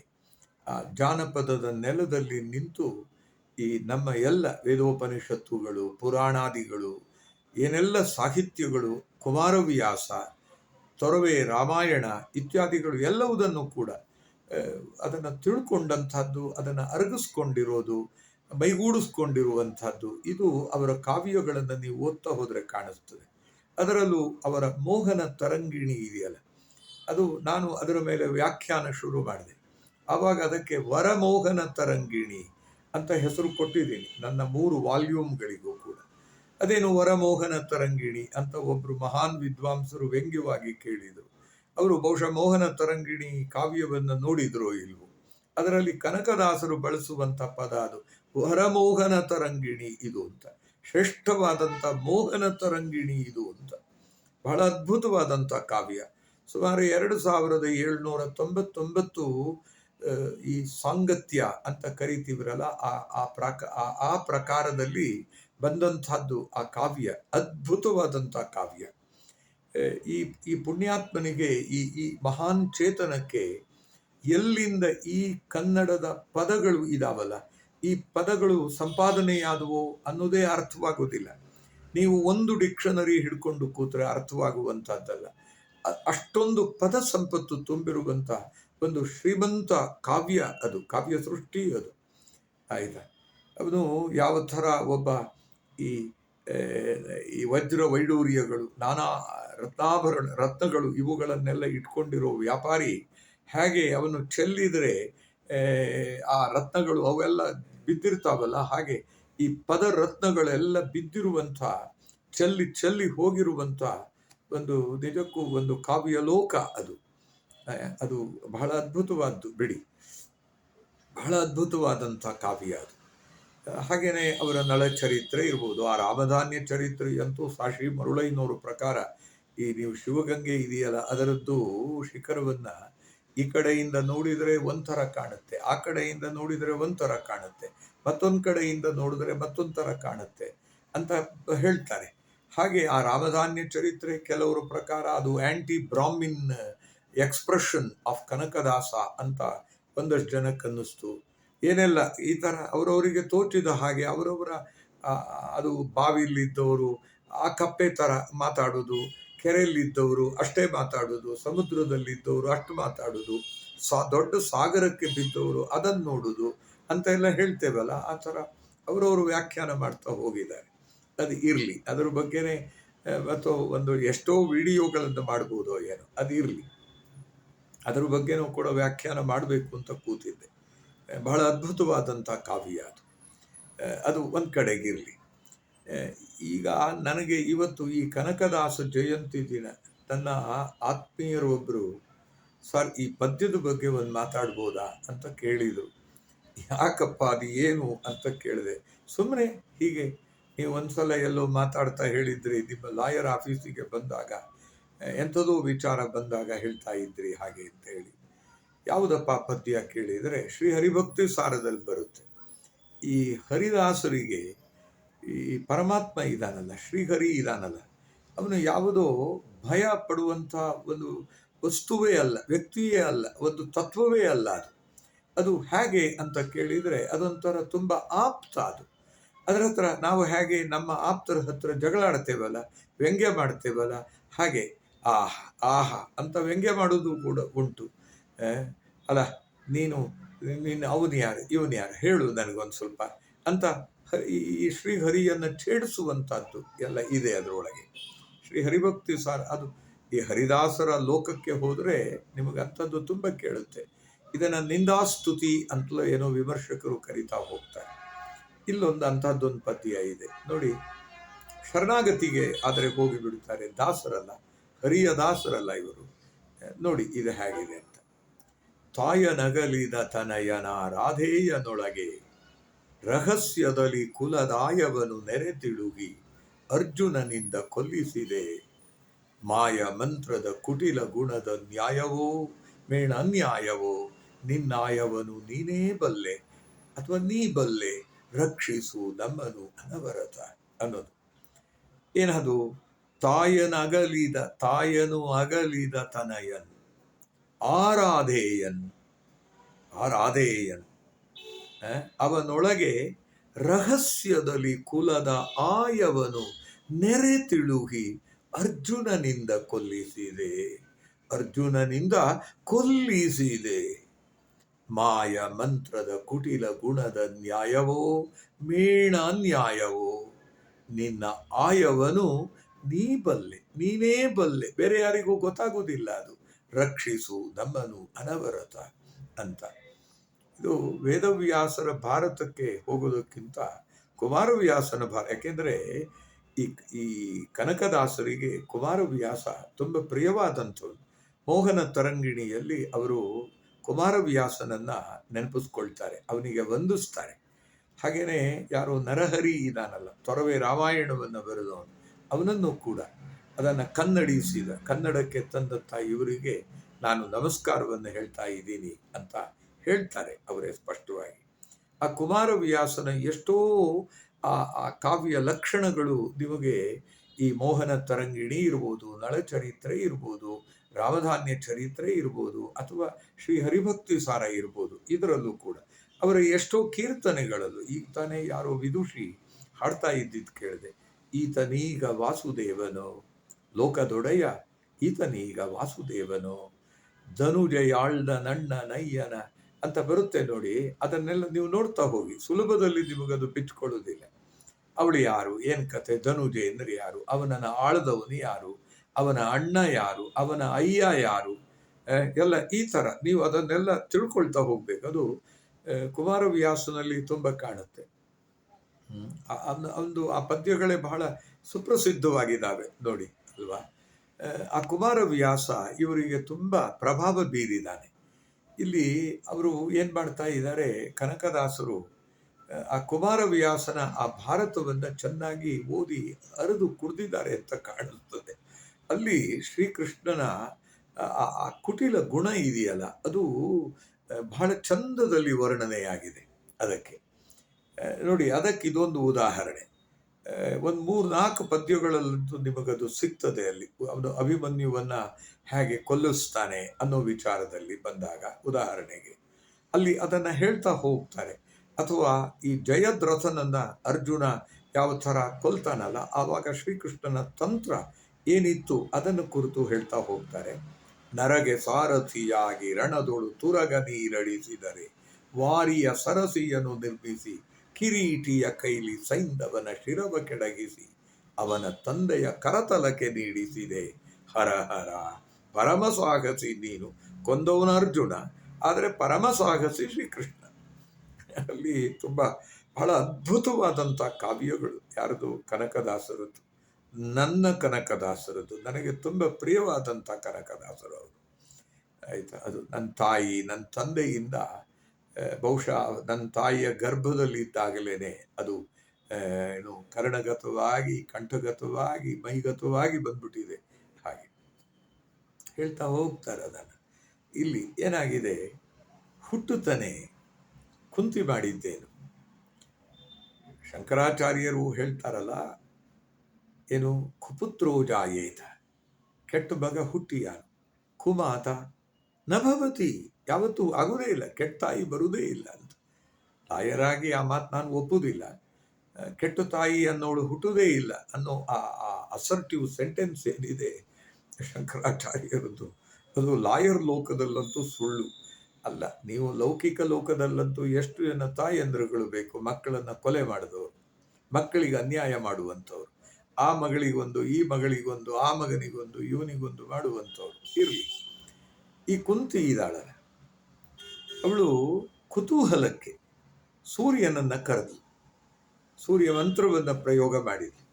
A: ಆ ಜಾನಪದದ ನೆಲದಲ್ಲಿ ನಿಂತು ಈ ನಮ್ಮ ಎಲ್ಲ ವೇದೋಪನಿಷತ್ತುಗಳು, ಪುರಾಣಾದಿಗಳು, ಏನೆಲ್ಲ ಸಾಹಿತ್ಯಗಳು, ಕುಮಾರವ್ಯಾಸ, ತೊರವೆ ರಾಮಾಯಣ ಇತ್ಯಾದಿಗಳು ಎಲ್ಲವುದನ್ನು ಕೂಡ ಅದನ್ನು ತಿಳ್ಕೊಂಡಂಥದ್ದು, ಅದನ್ನು ಅರಗಿಸ್ಕೊಂಡಿರೋದು, ಮೈಗೂಡಿಸ್ಕೊಂಡಿರುವಂಥದ್ದು, ಇದು ಅವರ ಕಾವ್ಯಗಳನ್ನು ನೀವು ಓದ್ತಾ ಹೋದರೆ ಕಾಣಿಸ್ತದೆ. ಅದರಲ್ಲೂ ಅವರ ಮೋಹನ ತರಂಗಿಣಿ ಇದೆಯಲ್ಲ, ಅದು ನಾನು ಅದರ ಮೇಲೆ ವ್ಯಾಖ್ಯಾನ ಶುರು ಮಾಡಿದೆ. ಆವಾಗ ಅದಕ್ಕೆ ವರಮೋಹನ ತರಂಗಿಣಿ ಅಂತ ಹೆಸರು ಕೊಟ್ಟಿದ್ದೀನಿ. ನನ್ನ ಮೂರು ವಾಲ್ಯೂಮ್ಗಳಿಗೂ ಕೂಡ. ಅದೇನು ವರಮೋಹನ ತರಂಗಿಣಿ ಅಂತ ಒಬ್ಬರು ಮಹಾನ್ ವಿದ್ವಾಂಸರು ವ್ಯಂಗ್ಯವಾಗಿ ಕೇಳಿದರು. ಅವರು ಬಹುಶಃ ಮೋಹನ ತರಂಗಿಣಿ ಕಾವ್ಯವನ್ನು ನೋಡಿದ್ರೋ ಇಲ್ವೋ? ಅದರಲ್ಲಿ ಕನಕದಾಸರು ಬಳಸುವಂಥ ಪದ ಅದು. ವರಮೋಹನ ತರಂಗಿಣಿ ಇದು ಅಂತ. ಶ್ರೇಷ್ಠವಾದಂಥ ಮೋಹನ ತರಂಗಿಣಿ ಇದು ಅಂತ. ಬಹಳ ಅದ್ಭುತವಾದಂಥ ಕಾವ್ಯ. ಸುಮಾರು ಎರಡು ಸಾವಿರದ ಏಳ್ನೂರ ತೊಂಬತ್ತೊಂಬತ್ತು ಈ ಸಾಂಗತ್ಯ ಅಂತ ಕರಿತೀವ್ರಲ್ಲ, ಆ ಆ ಪ್ರಾಕ, ಆ ಪ್ರಕಾರದಲ್ಲಿ ಬಂದಂಥದ್ದು ಆ ಕಾವ್ಯ, ಅದ್ಭುತವಾದಂಥ ಕಾವ್ಯ. ಈ ಈ ಪುಣ್ಯಾತ್ಮನಿಗೆ, ಈ ಈ ಮಹಾನ್ ಚೇತನಕ್ಕೆ ಎಲ್ಲಿಂದ ಈ ಕನ್ನಡದ ಪದಗಳು ಇದಾವಲ್ಲ, ಈ ಪದಗಳು ಸಂಪಾದನೆಯಾದವೋ ಅನ್ನೋದೇ ಅರ್ಥವಾಗುವುದಿಲ್ಲ ನೀವು ಒಂದು ಡಿಕ್ಷನರಿ ಹಿಡ್ಕೊಂಡು ಕೂತ್ರೆ ಅರ್ಥವಾಗುವಂಥದ್ದಲ್ಲ. ಅಷ್ಟೊಂದು ಪದ ಸಂಪತ್ತು ತುಂಬಿರುವಂತ ಒಂದು ಶ್ರೀಮಂತ ಕಾವ್ಯ ಅದು ಕಾವ್ಯ ಸೃಷ್ಟಿ ಅದು. ಆಯಿತಾ? ಅವನು ಯಾವ ಥರ ಒಬ್ಬ ಈ ಈ ವಜ್ರ ವೈಡೂರ್ಯಗಳು ನಾನಾ ರತ್ನಾಭರಣ ರತ್ನಗಳು ಇವುಗಳನ್ನೆಲ್ಲ ಇಟ್ಕೊಂಡಿರೋ ವ್ಯಾಪಾರಿ ಹೇಗೆ ಅವನು ಚೆಲ್ಲಿದರೆ ಆ, ರತ್ನಗಳು ಅವೆಲ್ಲ ಬಿದ್ದಿರ್ತಾವಲ್ಲ ಹಾಗೆ ಈ ಪದ ರತ್ನಗಳೆಲ್ಲ ಬಿದ್ದಿರುವಂಥ ಚೆಲ್ಲಿ ಚೆಲ್ಲಿ ಹೋಗಿರುವಂಥ ಒಂದು ನಿಜಕ್ಕೂ ಒಂದು ಕಾವ್ಯ ಲೋಕ ಅದು. ಅದು ಬಹಳ ಅದ್ಭುತವಾದ್ದು, ಬಿಡಿ. ಬಹಳ ಅದ್ಭುತವಾದಂಥ ಕಾವ್ಯ ಅದು. ಹಾಗೆಯೇ ಅವರ ನಳ ಚರಿತ್ರೆ ಇರ್ಬೋದು, ಆ ರಾಮಧಾನ್ಯ ಚರಿತ್ರೆ ಅಂತೂ ಸಾಶಿ ಮರುಳೈನವರ ಪ್ರಕಾರ ಈ ನೀವು ಶಿವಗಂಗೆ ಇದೆಯಲ್ಲ, ಅದರದ್ದು ಶಿಖರವನ್ನ ಈ ಕಡೆಯಿಂದ ನೋಡಿದರೆ ಒಂಥರ ಕಾಣುತ್ತೆ, ಆ ಕಡೆಯಿಂದ ನೋಡಿದರೆ ಒಂಥರ ಕಾಣುತ್ತೆ, ಮತ್ತೊಂದು ಕಡೆಯಿಂದ ನೋಡಿದ್ರೆ ಮತ್ತೊಂದು ಥರ ಕಾಣುತ್ತೆ ಅಂತ ಹೇಳ್ತಾರೆ. ಹಾಗೆ ಆ ರಾಮಧಾನ್ಯ ಚರಿತ್ರೆ ಕೆಲವರ ಪ್ರಕಾರ ಅದು anti Brahmin expression of Kanakadasa ಅಂತ ಒಂದಷ್ಟು ಜನಕ್ಕೆ ಅನ್ನಿಸ್ತು. ಏನೆಲ್ಲ ಈ ಥರ ಅವರವರಿಗೆ ತೋಚಿದ ಹಾಗೆ ಅವರವರ ಅದು ಬಾವಿಯಲ್ಲಿದ್ದವರು, ಆ ಕಪ್ಪೆ ಥರ ಮಾತಾಡೋದು, ಕೆರೆಯಲ್ಲಿದ್ದವರು ಅಷ್ಟೇ ಮಾತಾಡೋದು, ಸಮುದ್ರದಲ್ಲಿದ್ದವರು ಅಷ್ಟು ಮಾತಾಡೋದು, ಸಾ, ದೊಡ್ಡ ಸಾಗರಕ್ಕೆ ಬಿದ್ದವರು ಅದನ್ನು ನೋಡೋದು ಅಂತ ಎಲ್ಲ ಹೇಳ್ತೇವಲ್ಲ, ಆ ಥರ ಅವರವರು ವ್ಯಾಖ್ಯಾನ ಮಾಡ್ತಾ ಹೋಗಿದ್ದಾರೆ. ಅದು ಇರಲಿ. ಅದರ ಬಗ್ಗೆನೇ ಮತ್ತು ಒಂದು ಎಷ್ಟೋ ವಿಡಿಯೋಗಳನ್ನು ಮಾಡ್ಬೋದು ಏನೋ, ಅದು ಇರಲಿ. ಅದ್ರ ಬಗ್ಗೆನೂ ಕೂಡ ವ್ಯಾಖ್ಯಾನ ಮಾಡಬೇಕು ಅಂತ ಕೂತಿದ್ದೆ. ಬಹಳ ಅದ್ಭುತವಾದಂಥ ಕಾವ್ಯ ಅದು. ಅದು ಒಂದು ಕಡೆಗಿರಲಿ. ಈಗ ನನಗೆ ಇವತ್ತು ಈ ಕನಕದಾಸ ಜಯಂತಿ ದಿನ ನನ್ನ ಆತ್ಮೀಯರೊಬ್ಬರು ಸರ್, ಈ ಪದ್ಯದ ಬಗ್ಗೆ ಒಂದು ಮಾತಾಡ್ಬೋದಾ? ಅಂತ ಕೇಳಿದರು. ಯಾಕಪ್ಪ, ಅದು ಏನು? ಅಂತ ಕೇಳಿದೆ. ಸುಮ್ಮನೆ ಹೀಗೆ, ನೀವು ಒಂದ್ಸಲ ಎಲ್ಲೋ ಮಾತಾಡ್ತಾ ಹೇಳಿದ್ರಿ ನಿಮ್ಮ ಲಾಯರ್ ಆಫೀಸಿಗೆ ಬಂದಾಗ ಎಂಥದೋ ವಿಚಾರ ಬಂದಾಗ ಹೇಳ್ತಾ ಇದ್ರಿ ಹಾಗೆ ಅಂತ ಹೇಳಿ. ಯಾವುದಪ್ಪ ಪದ್ಯ ಕೇಳಿದರೆ, ಶ್ರೀ ಹರಿಭಕ್ತಿ ಸಾರದಲ್ಲಿ ಬರುತ್ತೆ. ಈ ಹರಿದಾಸರಿಗೆ ಈ ಪರಮಾತ್ಮ ಇದಾನಲ್ಲ ಶ್ರೀಹರಿ ಇದಾನಲ್ಲ, ಅವನು ಯಾವುದೋ ಭಯ ಪಡುವಂಥ ಒಂದು ವಸ್ತುವೇ ಅಲ್ಲ, ವ್ಯಕ್ತಿಯೇ ಅಲ್ಲ, ಒಂದು ತತ್ವವೇ ಅಲ್ಲ ಅದು. ಅದು ಹೇಗೆ ಅಂತ ಕೇಳಿದರೆ, ಅದೊಂಥರ ತುಂಬ ಆಪ್ತ ಅದು. ಅದರ ಹತ್ರ ನಾವು ಹೇಗೆ ನಮ್ಮ ಆಪ್ತರ ಹತ್ರ ಜಗಳಾಡ್ತೇವಲ್ಲ, ವ್ಯಂಗ್ಯ ಮಾಡ್ತೇವಲ್ಲ, ಹಾಗೆ ಆಹ ಆಹ ಅಂತ ವ್ಯಂಗ್ಯ ಮಾಡೋದು ಕೂಡ ಉಂಟು. ಅಲ್ಲ, ನೀನು ನೀನು ಅವನು ಯಾರು, ಇವನು ಯಾರು, ಹೇಳು ನನಗೊಂದು ಸ್ವಲ್ಪ ಅಂತ ಈ ಶ್ರೀಹರಿಯನ್ನು ಛೇಡಿಸುವಂಥದ್ದು ಎಲ್ಲ ಇದೆ ಅದರೊಳಗೆ. ಶ್ರೀ ಹರಿಭಕ್ತಿ ಸಾರ್, ಅದು ಈ ಹರಿದಾಸರ ಲೋಕಕ್ಕೆ ಹೋದರೆ ನಿಮಗೆ ಅಂಥದ್ದು ತುಂಬ ಕೇಳುತ್ತೆ. ಇದನ್ನು ನಿಂದಾಸ್ತುತಿ ಅಂತಲೂ ಏನೋ ವಿಮರ್ಶಕರು ಕರಿತಾ ಹೋಗ್ತಾರೆ. ಇಲ್ಲೊಂದು ಅಂಥದ್ದೊಂದು ಪದ್ಯ ಇದೆ. ನೋಡಿ, ಶರಣಾಗತಿಗೆ ಆದರೆ ಹೋಗಿ ಬಿಡುತ್ತಾರೆ ದಾಸರಲ್ಲ ಹರಿಯ ದಾಸರಲ್ಲ ಇವರು. ನೋಡಿ ಇದು ಹೇಗಿದೆ ಅಂತ. ತಾಯ ನಗಲಿದ ತನಯನ ರಾಧೇಯನೊಳಗೆ ರಹಸ್ಯದಲ್ಲಿ ಕುಲದಾಯವನು ನೆರೆತಿಳುಗಿ ಅರ್ಜುನನಿಂದ ಕೊಲ್ಲಿಸಿದೆ. ಮಾಯ ಮಂತ್ರದ ಕುಟಿಲ ಗುಣದ ನ್ಯಾಯವೋ, ಮೇಣ ಅನ್ಯಾಯವೋ ನಿನ್ನಾಯವನು ನೀನೇ ಬಲ್ಲೆ ಅಥವಾ ನೀ ಬಲ್ಲೆ ರಕ್ಷಿಸು ನಮ್ಮನು ಅನವರತ ಅನ್ನೋದು. ಏನದು ತಾಯನ ಅಗಲಿದ ತಾಯನು ಅಗಲಿದ ತನಯನ್, ಆರಾಧೇಯನ್ ಅವನೊಳಗೆ ರಹಸ್ಯದಲ್ಲಿ ಕುಲದ ಆಯವನು ನೆರೆ ತಿಳುಗಿ ಅರ್ಜುನನಿಂದ ಕೊಲ್ಲಿಸಿದೆ. ಅರ್ಜುನನಿಂದ ಕೊಲ್ಲಿಸಿದೆ. ಮಾಯ ಮಂತ್ರದ ಕುಟಿಲ ಗುಣದ ನ್ಯಾಯವೋ, ಮೇಣ ನ್ಯಾಯವೋ, ನಿನ್ನ ಆಯವನು ನೀ ಬಲ್ಲೆ, ನೀನೇ ಬಲ್ಲೆ, ಬೇರೆ ಯಾರಿಗೂ ಗೊತ್ತಾಗುವುದಿಲ್ಲ ಅದು. ರಕ್ಷಿಸು ನಮ್ಮನು ಅನವರತ ಅಂತ. ಇದು ವೇದವ್ಯಾಸರ ಭಾರತಕ್ಕೆ ಹೋಗೋದಕ್ಕಿಂತ ಕುಮಾರವ್ಯಾಸನ ಭಾರ, ಯಾಕೆಂದರೆ ಈ ಈ ಕನಕದಾಸರಿಗೆ ಕುಮಾರವ್ಯಾಸ ತುಂಬ ಪ್ರಿಯವಾದಂಥವ್ರು. ಮೋಹನ ತರಂಗಿಣಿಯಲ್ಲಿ ಅವರು ಕುಮಾರವ್ಯಾಸನನ್ನ ನೆನಪಿಸ್ಕೊಳ್ತಾರೆ, ಅವನಿಗೆ ವಂದಿಸ್ತಾರೆ. ಹಾಗೆಯೇ ಯಾರೋ ನರಹರಿ ಇದಾನಲ್ಲ, ತೊರವೆ ರಾಮಾಯಣವನ್ನು ಬರೆದವನು. ಅವನನ್ನು ಕೂಡ ಅದನ್ನು ಕನ್ನಡಿಸಿದ, ಕನ್ನಡಕ್ಕೆ ತಂದಂಥ ಇವರಿಗೆ ನಾನು ನಮಸ್ಕಾರವನ್ನು ಹೇಳ್ತಾ ಇದ್ದೀನಿ ಅಂತ ಹೇಳ್ತಾರೆ ಅವರೇ ಸ್ಪಷ್ಟವಾಗಿ. ಆ ಕುಮಾರವ್ಯಾಸನ ಎಷ್ಟೋ ಆ ಆ ಕಾವ್ಯ ಲಕ್ಷಣಗಳು ನಿಮಗೆ ಈ ಮೋಹನ ತರಂಗಿಣಿ ಇರ್ಬೋದು, ನಳಚರಿತ್ರೆ ಇರ್ಬೋದು, ರಾಮಧಾನ್ಯ ಚರಿತ್ರೆ ಇರ್ಬೋದು, ಅಥವಾ ಶ್ರೀ ಹರಿಭಕ್ತಿ ಸಾರ ಇರ್ಬೋದು, ಇದರಲ್ಲೂ ಕೂಡ. ಅವರ ಎಷ್ಟೋ ಕೀರ್ತನೆಗಳಲ್ಲೂ, ಈಗ ತಾನೇ ಯಾರೋ ವಿದುಷಿ ಹಾಡ್ತಾ ಇದ್ದಿದ್ದು ಕೇಳಿದೆ. ಈತನೀಗ ವಾಸುದೇವನು. ಲೋಕದೊಡೆಯ ಈತನೀಗ ವಾಸುದೇವನು. ಧನುಜಯಾಳ್ದ ನಣ್ಣ ನಯ್ಯನ ಅಂತ ಬರುತ್ತೆ ನೋಡಿ, ಅದನ್ನೆಲ್ಲ ನೀವು ನೋಡ್ತಾ ಹೋಗಿ. ಸುಲಭದಲ್ಲಿ ನಿಮಗದು ಬಿಚ್ಕೊಳ್ಳೋದಿಲ್ಲ ಅವಳು ಯಾರು? ಏನ್ ಕತೆ ಧನುಜೆ ಅಂದ್ರೆ ಯಾರು? ಅವನನ್ನ ಆಳ್ದವನು ಯಾರು? ಅವನ ಅಣ್ಣ ಯಾರು? ಅವನ ಅಯ್ಯ ಯಾರು? ಎಲ್ಲ ಈ ತರ ನೀವು ಅದನ್ನೆಲ್ಲ ತಿಳ್ಕೊಳ್ತಾ ಹೋಗ್ಬೇಕು. ಅದು ಕುಮಾರವ್ಯಾಸನಲ್ಲಿ ತುಂಬ ಕಾಣುತ್ತೆ. ಒಂದು ಆ ಪದ್ಯಗಳೇ ಬಹಳ ಸುಪ್ರಸಿದ್ಧವಾಗಿದ್ದಾವೆ ನೋಡಿ ಅಲ್ವಾ? ಆ, ಕುಮಾರ ಕುಮಾರವ್ಯಾಸ ಇವರಿಗೆ ತುಂಬ ಪ್ರಭಾವ ಬೀರಿದ್ದಾನೆ. ಇಲ್ಲಿ ಅವರು ಏನು ಮಾಡ್ತಾ ಇದ್ದಾರೆ ಕನಕದಾಸರು ಆ, ಕುಮಾರವ್ಯಾಸನ ಆ ಭಾರತವನ್ನ ಚೆನ್ನಾಗಿ ಓದಿ ಅರಿದು ಕುಡಿದಿದ್ದಾರೆ ಅಂತ ಕಾಣುತ್ತದೆ. ಅಲ್ಲಿ ಶ್ರೀಕೃಷ್ಣನ ಆ ಕುಟಿಲ ಗುಣ ಇದೆಯಲ್ಲ ಅದು ಬಹಳ ಚಂದದಲ್ಲಿ ವರ್ಣನೆಯಾಗಿದೆ ಅದಕ್ಕೆ. ನೋಡಿ, ಅದಕ್ಕೆ ಇದೊಂದು ಉದಾಹರಣೆ. ಒಂದು ಮೂರು ನಾಲ್ಕು ಪದ್ಯಗಳಲ್ಲಂತೂ ನಿಮಗದು ಸಿಗ್ತದೆ ಅಲ್ಲಿ. ಅವನು ಅಭಿಮನ್ಯುವನ್ನು ಹೇಗೆ ಕೊಲ್ಲಿಸ್ತಾನೆ ಅನ್ನೋ ವಿಚಾರದಲ್ಲಿ ಬಂದಾಗ, ಉದಾಹರಣೆಗೆ. ಅಲ್ಲಿ ಅದನ್ನು ಹೇಳ್ತಾ ಹೋಗ್ತಾರೆ. ಅಥವಾ ಈ ಜಯದ್ರಥನನ್ನು ಅರ್ಜುನ ಯಾವ ಥರ ಕೊಲ್ತಾನಲ್ಲ, ಆವಾಗ ಶ್ರೀಕೃಷ್ಣನ ತಂತ್ರ ಏನಿತ್ತು ಅದನ್ನು ಕುರಿತು ಹೇಳ್ತಾ ಹೋಗ್ತಾರೆ. ನರಗೆ ಸಾರಥಿಯಾಗಿ ರಣದೊಳು ತುರಗ ನೀರಡಿಸಿದರೆ ವಾರಿಯ ಸರಸಿಯನ್ನು ನಿರ್ಮಿಸಿ ಕಿರೀಟಿಯ ಕೈಲಿ ಸೈಂದವನ ಶಿರವ ಕೆಡಗಿಸಿ, ಅವನ ತಂದೆಯ ಕರತಲಕ್ಕೆ ನೀಡಿಸಿದೆ. ಹರ ಹರ, ಪರಮ ಸಾಹಸಿ ನೀನು ಕೊಂದವನ ಅರ್ಜುನ, ಆದರೆ ಪರಮ ಸಾಹಸಿ ಶ್ರೀಕೃಷ್ಣ. ಅಲ್ಲಿ ತುಂಬ ಬಹಳ ಅದ್ಭುತವಾದಂಥ ಕಾವ್ಯಗಳು. ಯಾರದು? ಕನಕದಾಸರದ್ದು. ನನ್ನ ಕನಕದಾಸರದ್ದು. ನನಗೆ ತುಂಬ ಪ್ರಿಯವಾದಂಥ ಕನಕದಾಸರು ಅವರು. ಆಯಿತಾ? ಅದು ನನ್ನ ತಾಯಿ, ನನ್ನ ತಂದೆಯಿಂದ ಬಹುಶಃ ನನ್ನ ತಾಯಿಯ ಗರ್ಭದಲ್ಲಿ ಇದ್ದಾಗಲೇ ಅದು ಏನು ಕರ್ಣಗತವಾಗಿ ಕಂಠಗತವಾಗಿ, ಮೈಗತವಾಗಿ ಬಂದ್ಬಿಟ್ಟಿದೆ. ಹಾಗೆ ಹೇಳ್ತಾ ಹೋಗ್ತಾರೆ ಅದನ್ನು. ಇಲ್ಲಿ ಏನಾಗಿದೆ? ಹುಟ್ಟುತ್ತಾನೆ ಕುಂತಿ ಮಾಡಿದ್ದೇನು. ಶಂಕರಾಚಾರ್ಯರು ಹೇಳ್ತಾರಲ್ಲ, ಏನು ಕುಪುತ್ರೋ ಜಾಯೇತ, ಕೆಟ್ಟ ಬಗ ಹುಟ್ಟಿಯ ಕುಮಾತ ನಭವತಿ ಯಾವತ್ತೂ ಆಗೋದೇ ಇಲ್ಲ, ಕೆಟ್ಟ ತಾಯಿ ಬರುವುದೇ ಇಲ್ಲ ಅಂತ. ತಾಯರಾಗಿ ಆ ಮಾತು ನಾನು ಒಪ್ಪುವುದಿಲ್ಲ. ಕೆಟ್ಟು ತಾಯಿ ಅನ್ನೋಳು ಹುಟ್ಟುವುದೇ ಇಲ್ಲ ಅನ್ನೋ ಆ ಆ ಅಸರ್ಟಿವ್ ಸೆಂಟೆನ್ಸ್ ಏನಿದೆ, ಶಂಕರಾಚಾರ್ಯರದ್ದು. ಅದು ಲಾಯರ್ ಲೋಕದಲ್ಲಂತೂ ಸುಳ್ಳು. ಅಲ್ಲ, ನೀವು ಲೌಕಿಕ ಲೋಕದಲ್ಲಂತೂ ಎಷ್ಟು ಜನ ತಾಯಿಯಂದ್ರಗಳು ಬೇಕು, ಮಕ್ಕಳನ್ನು ಕೊಲೆ ಮಾಡಿದವರು, ಮಕ್ಕಳಿಗೆ ಅನ್ಯಾಯ ಮಾಡುವಂಥವ್ರು, ಆ ಮಗಳಿಗೊಂದು, ಈ ಮಗಳಿಗೊಂದು, ಆ ಮಗನಿಗೊಂದು, ಇವನಿಗೊಂದು ಮಾಡುವಂಥವ್ರು ಇರಲಿ. ಈ ಕುಂತಿ ಇದ್ದಾಳಲ್ಲ, ಅವಳು ಕುತೂಹಲಕ್ಕೆ ಸೂರ್ಯನನ್ನು ಕರೆದು, ಸೂರ್ಯ ಮಂತ್ರವನ್ನು ಪ್ರಯೋಗ ಮಾಡಿದ್ಲು.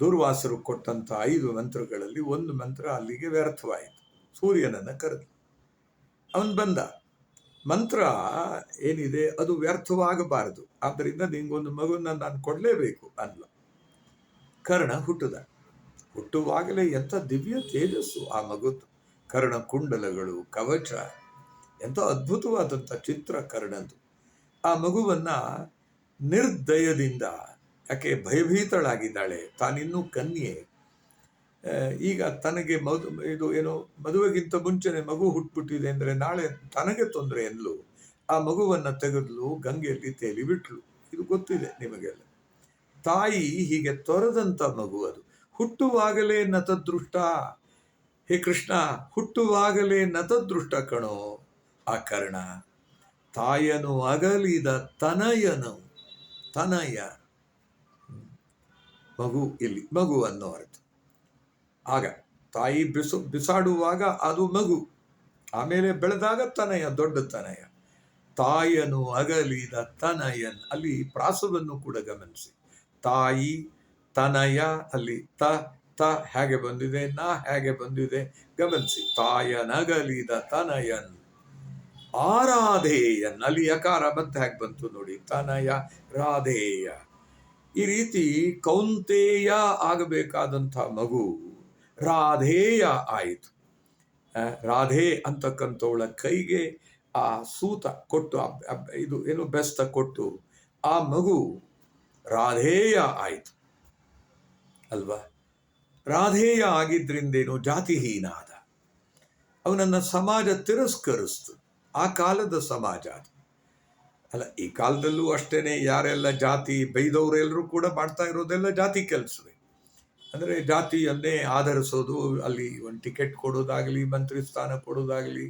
A: ದುರ್ವಾಸರು ಕೊಟ್ಟಂತ ಐದು ಮಂತ್ರಗಳಲ್ಲಿ ಒಂದು ಮಂತ್ರ ಅಲ್ಲಿಗೆ ವ್ಯರ್ಥವಾಯಿತು. ಸೂರ್ಯನನ್ನ ಕರೆದು, ಅವನು ಬಂದ, ಮಂತ್ರ ಏನಿದೆ ಅದು ವ್ಯರ್ಥವಾಗಬಾರದು, ಆದ್ದರಿಂದ ನಿಂಗೊಂದು ಮಗುವನ್ನ ನಾನು ಕೊಡಲೇಬೇಕು ಅನ್ಲ ಕರ್ಣ ಹುಟ್ಟಿದ. ಹುಟ್ಟುವಾಗಲೇ ಎಂಥ ದಿವ್ಯ ತೇಜಸ್ಸು ಆ ಮಗುತ್ತು ಕರ್ಣ ಕುಂಡಲಗಳು, ಕವಚ ಎಂಥ ಅದ್ಭುತವಾದಂಥ ಚಿತ್ರ ಕರ್ಣದ್ದು. ಆ ಮಗುವನ್ನ ನಿರ್ದಯದಿಂದ, ಯಾಕೆ ಭಯಭೀತಳಾಗಿದ್ದಾಳೆ, ತಾನಿನ್ನೂ ಕನ್ಯೆ. ಈಗ ತನಗೆ ಮದು, ಇದು ಏನೋ, ಮದುವೆಗಿಂತ ಮುಂಚೆನೆ ಮಗು ಹುಟ್ಬಿಟ್ಟಿದೆ ಅಂದರೆ ನಾಳೆ ತನಗೆ ತೊಂದರೆ ಎಂದ್ಲು ಆ ಮಗುವನ್ನ ತೆಗೆದ್ಲು, ಗಂಗೆಯಲ್ಲಿ ತೇಲಿ ಬಿಟ್ಲು. ಇದು ಗೊತ್ತಿದೆ ನಿಮಗೆಲ್ಲ. ತಾಯಿ ಹೀಗೆ ತೊರೆದಂಥ ಮಗು ಅದು. ಹುಟ್ಟುವಾಗಲೇ ನತದೃಷ್ಟ. ಹೇ ಕೃಷ್ಣ, ಹುಟ್ಟುವಾಗಲೇ ನತದೃಷ್ಟ ಕಣೋ. ಆ ಕರ್ಣ, ತಾಯನು ಅಗಲಿದ ತನಯನು, ತನಯ. ಮಗು ಇಲ್ಲಿ, ಮಗು ಅನ್ನೋ ಅರ್ಥ. ಆಗ ತಾಯಿ ಬಿಸು, ಬಿಸಾಡುವಾಗ ಅದು ಮಗು. ಆಮೇಲೆ ಬೆಳೆದಾಗ ತನಯ, ದೊಡ್ಡ ತನಯ. ತಾಯನು ಅಗಲಿದ ತನಯನ್, ಅಲ್ಲಿ ಪ್ರಾಸವನ್ನು ಕೂಡ ಗಮನಿಸಿ. ತಾಯಿ, ತನಯ, ಅಲ್ಲಿ ತ ತ ಹೇಗೆ ಬಂದಿದೆ? ನ ಹೇಗೆ ಬಂದಿದೆ? ಗಮನಿಸಿ. ತಾಯನಗಲಿದ ತನಯನ್. ಆರಾಧೇಯನ್ ಅಲ್ಲಿ ಯಕಾರ ಮತ್ತೆ ಹೇಗೆ ಬಂತು ನೋಡಿ. ತನಯ, ರಾಧೇಯ. ಈ ರೀತಿ ಕೌಂತೇಯ ಆಗಬೇಕಾದಂಥ ಮಗು ರಾಧೇಯ ಆಯಿತು. ರಾಧೆ ಅಂತಕ್ಕಂಥವಳ ಕೈಗೆ ಆ ಸೂತ ಕೊಟ್ಟು ಇದು ಏನು ಬೆಸ್ತ ಕೊಟ್ಟು ಆ ಮಗು ರಾಧೇಯ ಆಯಿತು. ಅಲ್ವಾ? ರಾಧೇಯ ಆಗಿದ್ದರಿಂದೇನು ಜಾತಿಹೀನ ಆದ ಅವನನ್ನು ಸಮಾಜ ತಿರಸ್ಕರಿಸ್ತು. ಆ ಕಾಲದ ಸಮಾಜ ಅದು. ಅಲ್ಲ, ಈ ಕಾಲದಲ್ಲೂ ಅಷ್ಟೇ ಯಾರೆಲ್ಲ ಜಾತಿ ಬೈದವರೆಲ್ಲರೂ ಕೂಡ ಮಾಡ್ತಾ ಇರೋದೆಲ್ಲ ಜಾತಿ ಕೆಲಸವೇ. ಅಂದರೆ ಜಾತಿಯನ್ನೇ ಆಧರಿಸೋದು, ಅಲ್ಲಿ ಒಂದು ಟಿಕೆಟ್ ಕೊಡೋದಾಗಲಿ, ಮಂತ್ರಿ ಸ್ಥಾನ ಕೊಡೋದಾಗಲಿ,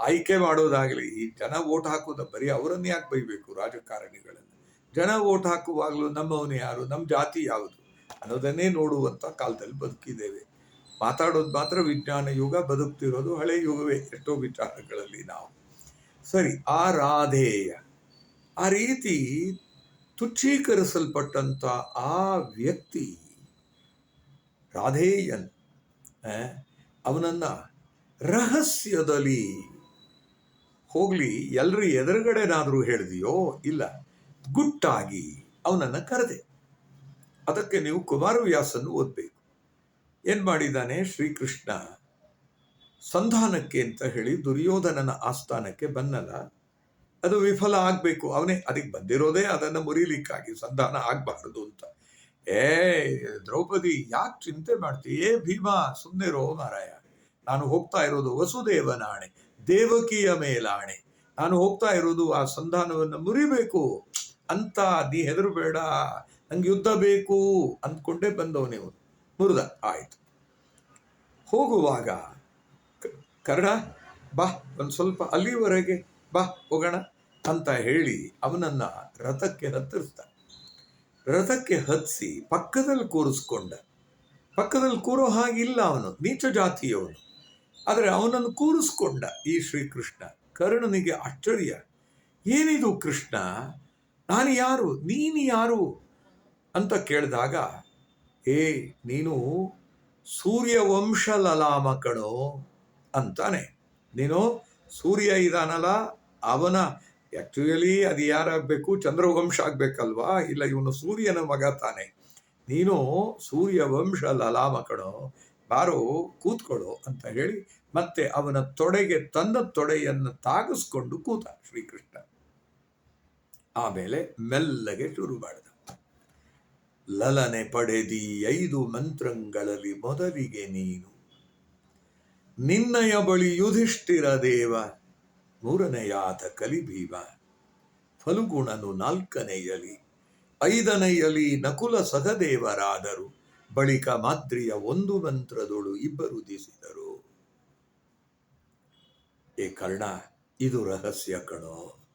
A: ಆಯ್ಕೆ ಮಾಡೋದಾಗಲಿ, ಈ ಜನ ಓಟ್ ಹಾಕೋದ ಬರೀ ಅವರನ್ನು ಯಾಕೆ ಬೈಬೇಕು ರಾಜಕಾರಣಿಗಳನ್ನು? ಜನ ಓಟ್ ಹಾಕುವಾಗಲೂ ನಮ್ಮವನು ಯಾರು? ನಮ್ಮ ಜಾತಿ ಯಾವುದು? ಅನ್ನೋದನ್ನೇ ನೋಡುವಂಥ ಕಾಲದಲ್ಲಿ ಬದುಕಿದ್ದೇವೆ. ಮಾತಾಡೋದು ಮಾತ್ರ ವಿಜ್ಞಾನ ಯುಗ, ಬದುಕ್ತಿರೋದು ಹಳೆ ಯುಗವೇ ಎಷ್ಟೋ ವಿಚಾರಗಳಲ್ಲಿ ನಾವು. ಸರಿ, ಆ ರಾಧೇಯ, ಆ ರೀತಿ ತುಚ್ಛೀಕರಿಸಲ್ಪಟ್ಟಂಥ ಆ ವ್ಯಕ್ತಿ ರಾಧೇಯನ್ ಅವನನ್ನು ರಹಸ್ಯದಲ್ಲಿ ಹೋಗಲಿ ಎಲ್ಲರೂ ಎದುರುಗಡೆನಾದರೂ ಹೇಳಿದೆಯೋ ಇಲ್ಲ, ಗುಟ್ಟಾಗಿ ಅವನನ್ನು ಕರೆದೆ. ಅದಕ್ಕೆ ನೀವು ಕುಮಾರವ್ಯಾಸನ್ನು ಓದಬೇಕು. ಏನ್ ಮಾಡಿದ್ದಾನೆ? ಶ್ರೀಕೃಷ್ಣ ಸಂಧಾನಕ್ಕೆ ಅಂತ ಹೇಳಿ ದುರ್ಯೋಧನನ ಆಸ್ಥಾನಕ್ಕೆ ಬಂದಲ್ಲ ಅದು ವಿಫಲ ಆಗಬೇಕು. ಅವನೇ ಅದಕ್ಕೆ ಬಂದಿರೋದೇ ಅದನ್ನು ಮುರಿಲಿಕ್ಕಾಗಿ ಸಂಧಾನ ಆಗಬಾರದು ಅಂತ. ಏ, ದ್ರೌಪದಿ, ಯಾಕೆ ಚಿಂತೆ ಮಾಡ್ತೀವಿ ಏ, ಭೀಮಾ ಸುಮ್ಮನೆ ರೋ ಮಾರಾಯ ನಾನು ಹೋಗ್ತಾ ಇರೋದು ವಸುದೇವನ ಆಣೆ ದೇವಕಿಯ ಮೇಲಾಣೆ. ನಾನು ಹೋಗ್ತಾ ಇರೋದು ಆ ಸಂಧಾನವನ್ನು ಮುರಿಬೇಕು. ಅಂತ, ನೀ ಹೆದರಬೇಡ. ನಂಗೆ ಯುದ್ಧ ಬೇಕು ಅಂದ್ಕೊಂಡೇ ಬಂದವನೇ ನೀವು ಮುರಿದ ಆಯಿತು. ಹೋಗುವಾಗ ಕರ್ಣ ಬಾ, ಒಂದು ಸ್ವಲ್ಪ ಅಲ್ಲಿವರೆಗೆ ಬಾ, ಹೋಗೋಣ ಅಂತ ಹೇಳಿ ಅವನನ್ನ ರಥಕ್ಕೆ ಹತ್ತಿಸ್ತ ರಥಕ್ಕೆ ಹತ್ತಿಸಿ ಪಕ್ಕದಲ್ಲಿ ಕೂರಿಸ್ಕೊಂಡ. ಪಕ್ಕದಲ್ಲಿ ಕೂರೋ ಹಾಗಿಲ್ಲ ಅವನು, ನೀಚ ಜಾತಿಯವನು. ಆದರೆ ಅವನನ್ನು ಕೂರಿಸ್ಕೊಂಡ ಈ ಶ್ರೀಕೃಷ್ಣ, ಕರ್ಣನಿಗೆ ಆಶ್ಚರ್ಯ. ಏನಿದು ಕೃಷ್ಣ? ನಾನು ಯಾರು? ನೀನು ಯಾರು? ಅಂತ ಕೇಳಿದಾಗ, ಏ, ನೀನು ಸೂರ್ಯವಂಶ ಲಲಾಮ ಕಣೋ ಅಂತಾನೆ. ನೀನು ಸೂರ್ಯ ಇದಾನಲ್ಲ, ಅವನ ಆ್ಯಕ್ಚುಯಲಿ ಅದು ಯಾರಾಗಬೇಕು? ಚಂದ್ರವಂಶ ಆಗಬೇಕಲ್ವಾ? ಇಲ್ಲ ಇವನು ಸೂರ್ಯನ ಮಗ ತಾನೆ. ನೀನು ಸೂರ್ಯವಂಶ ಲಲಾಮ ಕಣೋ ಬಾರೋ ಕೂತ್ಕೊಳ್ಳೋ ಅಂತ ಹೇಳಿ ಮತ್ತೆ ಅವನ ತೊಡೆಗೆ ತನ್ನ ತೊಡೆಯನ್ನು ತಾಗಿಸ್ಕೊಂಡು ಕೂತ ಶ್ರೀಕೃಷ್ಣ. ಆಮೇಲೆ ಮೆಲ್ಲಗೆ ಶುರು ಮಾಡಿದ ಲಲನೆ ಪಡೆದಿ ಐದು ಮಂತ್ರಗಳಲ್ಲಿ ಮೊದಲಿಗೆ ನೀನು. ನಿನ್ನಯ ಬಳಿ ಯುಧಿಷ್ಠಿರ ದೇವ ಮೂರನೆಯಾದ ಕಲಿಭೀವ ಫಲುಗುಣನು ನಾಲ್ಕನೆಯಲಿ, ಐದನೆಯಲಿ ನಕುಲ ಸಹದೇವರಾದರು, ಬಳಿಕ ಮಾದ್ರಿಯ ಒಂದು ಮಂತ್ರದೊಳು ಇಬ್ಬರು ದಿಸಿದರು. ಏ ಕರ್ಣ, ಇದು ರಹಸ್ಯ ಕಣೋ.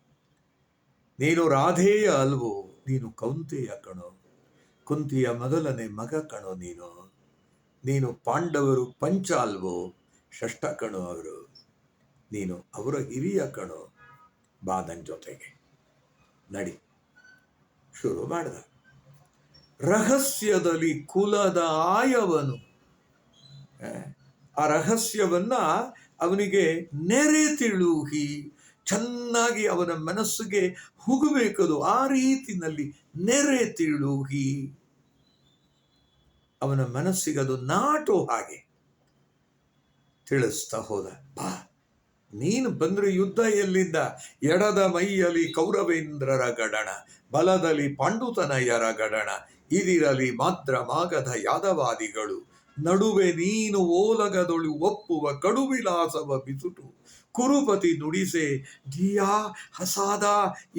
A: ನೀನು ರಾಧೇಯ ಅಲ್ವೋ, ನೀನು ಕೌಂತೆಯ ಕಣೋ. ಕುಂತಿಯ ಮೊದಲನೇ ಮಗ ಕಣೋ ನೀನು. ನೀನು ಪಾಂಡವರು ಪಂಚ ಅಲ್ವೋ ಷಷ್ಠ ಕಣೋ ಅವರು. ನೀನು ಅವರ ಹಿರಿಯ ಕಣೋ ಬಾದನ್ ಜೊತೆಗೆ. ನಡಿ ಶುರು ಮಾಡಿದ. ರಹಸ್ಯದಲ್ಲಿ ಕುಲದ ಆಯವನು. ಆ, ರಹಸ್ಯವನ್ನ ಅವನಿಗೆ ನೆರೆ ತಿಳುಹಿ ಚೆನ್ನಾಗಿ ಅವನ ಮನಸ್ಸಿಗೆ ಹುಗಬೇಕದು ಆ ರೀತಿನಲ್ಲಿ ನೆರೆ ತಿಳುಹಿ. ಅವನ ಮನಸ್ಸಿಗದು ನಾಟೋ ಹಾಗೆ ತಿಳಿಸ್ತಾ ಹೋದ. ಬಾ, ನೀನು ಬಂದ್ರೆ ಯುದ್ಧ ಎಲ್ಲಿಂದ? ಎಡದ ಮೈಯಲ್ಲಿ ಕೌರವೇಂದ್ರರ ಗಡಣ, ಬಲದಲ್ಲಿ ಪಾಂಡುತನಯ್ಯರ ಗಡಣ, ಇದಿರಲಿ ಮಾತ್ರ ಮಾಗದ ಯಾದವಾದಿಗಳು. ನಡುವೆ ನೀನು ಓಲಗದೊಳು ಒಪ್ಪುವ ಕಡುವಿಲಾಸವ ಬಿಸುಟು. ಕುರುಪತಿ ನುಡಿಸೆ ಧಿಯಾ ಹಸಾದ